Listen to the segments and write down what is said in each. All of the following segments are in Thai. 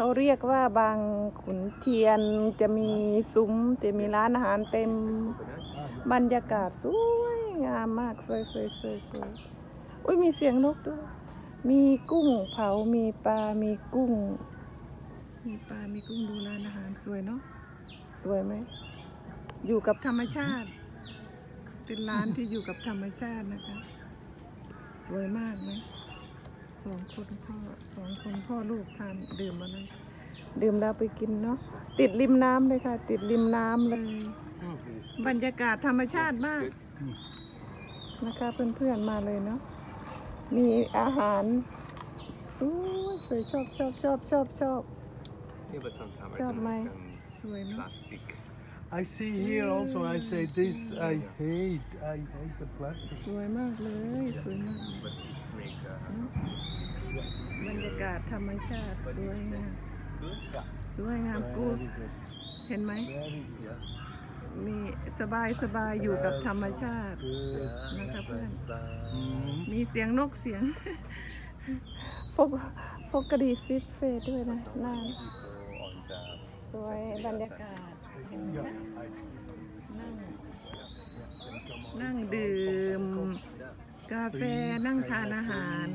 เขาเรียกว่าบางขุนเทียนจะมีซุ้มจะมีร้านอาหารเต็มบรรยากาศสวยงามมากสวยสวยสวยสวยอุ้ยมีเสียงนกด้วย มีกุ้งเผา มีปลา มีกุ้ง มีปลา มีกุ้งดูร้านอาหารสวยเนาะ สวยไหม อยู่กับธรรมชาติ เป็นร้านที่อยู่กับธรรมชาตินะคะ สวยมากไหม องคนพ่อสองคนพ่อลูกทานดื่มมาเลยดื่มแล้วไปกินเนาะติดริมน้ำเลยค่ะ ติดริมน้ำเลย บรรยากาศธรรมชาติมากนะคะเพื่อนๆมาเลยเนาะมีอาหารสวยสวยชอบชอบชอบชอบชอบ Yeah, but sometimes I Chop don't my- like um, สวยเนาะ plastic. I see here also. I say this. I hate. I hate the plastic. สวยมากเลยสวยมาก But it's make uh, บรรยาศธรรมชาติ สวยงาม สวยงามกู Very good. เห็นไหมมีสบายสบายอยู่กับธรรมชาติ Good. Yeah, Naka it's pa. nice, but อืมมีเสียงนกเสียงพกพกกระดีฟิตเฟสด้วยนะน่าสวยบรรยากาศนั่งนั่งดื่ม กาแฟนั่งทานอาหาร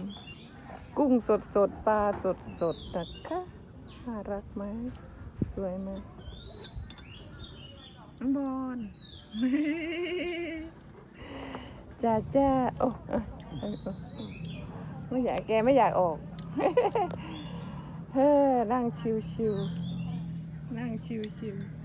กุ้งสดสดปลาสดสดนะคะน่ารักไหมสวยไหมบอลจ้าจ้าโอ้ไม่อยากแกไม่อยากออกเฮ้อนั่งชิวๆนั่งชิวๆ